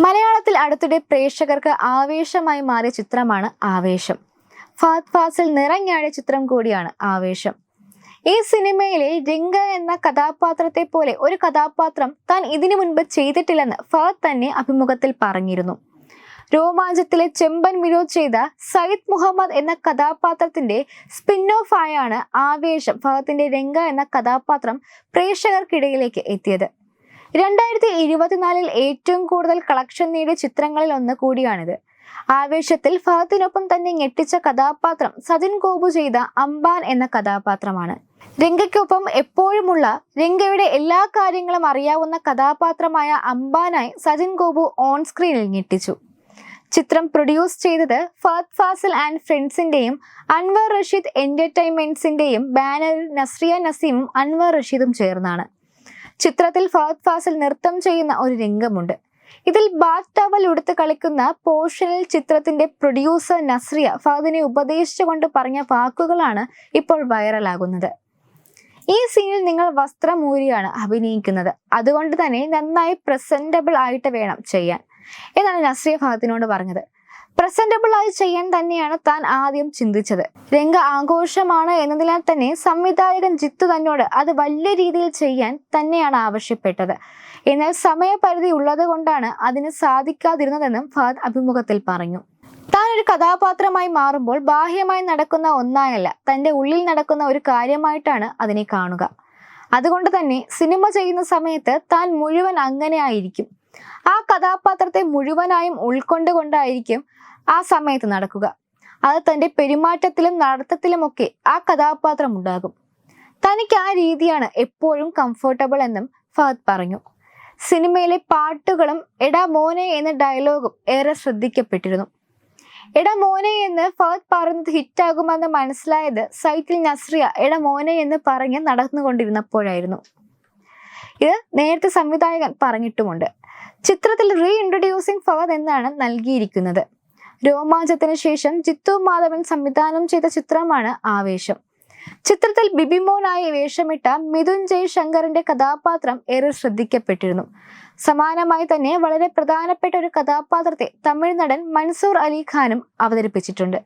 മലയാളത്തിൽ അടുത്തിടെ പ്രേക്ഷകർക്ക് ആവേശമായി മാറിയ ചിത്രമാണ് ആവേശം. ഫാത് ഫാസിൽ നിറഞ്ഞാടിയ ചിത്രം കൂടിയാണ് ആവേശം. ഈ സിനിമയിലെ രംഗ എന്ന കഥാപാത്രത്തെ പോലെ ഒരു കഥാപാത്രം താൻ ഇതിനു മുൻപ് ചെയ്തിട്ടില്ലെന്ന് ഫഹദ് തന്നെ അഭിമുഖത്തിൽ പറഞ്ഞിരുന്നു. രോമാഞ്ചത്തിലെ ചെമ്പൻ വിനോദ് ചെയ്ത സയ്യിദ് മുഹമ്മദ് എന്ന കഥാപാത്രത്തിന്റെ സ്പിൻ ഓഫ് ആയാണ് ആവേശം ഫഹദിന്റെ രംഗ എന്ന കഥാപാത്രം പ്രേക്ഷകർക്കിടയിലേക്ക് എത്തിയത്. രണ്ടായിരത്തി ഇരുപത്തിനാലിൽ ഏറ്റവും കൂടുതൽ കളക്ഷൻ നേടിയ ചിത്രങ്ങളിൽ ഒന്ന് കൂടിയാണിത്. ആവേശത്തിൽ ഫഹദിനൊപ്പം തന്നെ ഞെട്ടിച്ച കഥാപാത്രം സജിൻ ഗോപു ചെയ്ത അംബാൻ എന്ന കഥാപാത്രമാണ്. രംഗയ്ക്കൊപ്പം എപ്പോഴുമുള്ള രംഗയുടെ എല്ലാ കാര്യങ്ങളും അറിയാവുന്ന കഥാപാത്രമായ അംബാനായി സജിൻ ഗോപു ഓൺ സ്ക്രീനിൽ ഞെട്ടിച്ചു. ചിത്രം പ്രൊഡ്യൂസ് ചെയ്തത് ഫഹദ് ഫാസിൽ ആൻഡ് ഫ്രണ്ട്സിന്റെയും അൻവർ റഷീദ് എന്റർടൈൻമെന്റ്സിന്റെയും ബാനറിൽ നസ്രിയ നസീമും അൻവർ റഷീദും ചേർന്നാണ്. ചിത്രത്തിൽ ഫഹദ് ഫാസിൽ നൃത്തം ചെയ്യുന്ന ഒരു രംഗമുണ്ട്. ഇതിൽ ബാത്ത് ടവൽ ഉടുത്ത് കളിക്കുന്ന പോർഷനിൽ ചിത്രത്തിന്റെ പ്രൊഡ്യൂസർ നസ്രിയ ഫഹദിനെ ഉപദേശിച്ചുകൊണ്ട് പറഞ്ഞ വാക്കുകളാണ് ഇപ്പോൾ വൈറലാകുന്നത്. ഈ സീനിൽ നിങ്ങൾ വസ്ത്രമൂരിയാണ് അഭിനയിക്കുന്നത്. അതുകൊണ്ട് തന്നെ നന്നായി പ്രസന്റബിൾ ആയിട്ട് വേണം ചെയ്യാൻ. എന്നാണ് നസ്രിയ ഫഹദിനോട് പറഞ്ഞത്. പ്രസന്റബിൾ ആയി ചെയ്യാൻ തന്നെയാണ് താൻ ആദ്യം ചിന്തിച്ചത്. രംഗ ആഘോഷമാണ് എന്നതിനാൽ തന്നെ സംവിധായകൻ ജിത്തു തന്നോട് അത് വലിയ രീതിയിൽ ചെയ്യാൻ തന്നെയാണ് ആവശ്യപ്പെട്ടത്. എന്നാൽ സമയപരിധി ഉള്ളത് കൊണ്ടാണ് അതിന് സാധിക്കാതിരുന്നതെന്നും ഫഹദ് അഭിമുഖത്തിൽ പറഞ്ഞു. താൻ ഒരു കഥാപാത്രമായി മാറുമ്പോൾ ബാഹ്യമായി നടക്കുന്ന ഒന്നായല്ല തന്റെ ഉള്ളിൽ നടക്കുന്ന ഒരു കാര്യമായിട്ടാണ് അതിനെ കാണുക. അതുകൊണ്ട് തന്നെ സിനിമ ചെയ്യുന്ന സമയത്ത് താൻ മുഴുവൻ അങ്ങനെ ആയിരിക്കും ആ കഥാപാത്രത്തെ മുഴുവനായും ഉൾക്കൊണ്ടുകൊണ്ടായിരിക്കും ആ സമയത്ത് നടക്കുക. അത് തന്റെ പെരുമാറ്റത്തിലും നടത്തത്തിലുമൊക്കെ ആ കഥാപാത്രം ഉണ്ടാകും. തനിക്ക് ആ രീതിയാണ് എപ്പോഴും കംഫർട്ടബിൾ എന്നും ഫഹദ് പറഞ്ഞു. സിനിമയിലെ പാട്ടുകളും എടാ മോനെ എന്ന ഡയലോഗും ഏറെ ശ്രദ്ധിക്കപ്പെട്ടിരുന്നു. എടാ മോനെ എന്ന് ഫഹദ് പറയുന്നത് ഹിറ്റാകുമെന്ന് മനസ്സിലായത് സൈറ്റിൽ നസ്രിയ എടാ മോനെ എന്ന് പറഞ്ഞ് നടന്നുകൊണ്ടിരുന്നപ്പോഴായിരുന്നു. ഇത് നേരത്തെ സംവിധായകൻ പറഞ്ഞിട്ടുമുണ്ട്. ചിത്രത്തിൽ റീ ഇൻട്രൊഡ്യൂസിംഗ് ഫവദ് എന്നാണ് നൽകിയിരിക്കുന്നത്. രോമാഞ്ചത്തിന് ശേഷം ജിത്തു മാധവൻ സംവിധാനം ചെയ്ത ചിത്രമാണ് ആവേശം. ചിത്രത്തിൽ ബിബിമോനായി വേഷമിട്ട മിഥുൻ ജയ് കഥാപാത്രം ഏറെ ശ്രദ്ധിക്കപ്പെട്ടിരുന്നു. സമാനമായി തന്നെ വളരെ പ്രധാനപ്പെട്ട ഒരു കഥാപാത്രത്തെ തമിഴ് നടൻ മൻസൂർ അലി ഖാനും അവതരിപ്പിച്ചിട്ടുണ്ട്.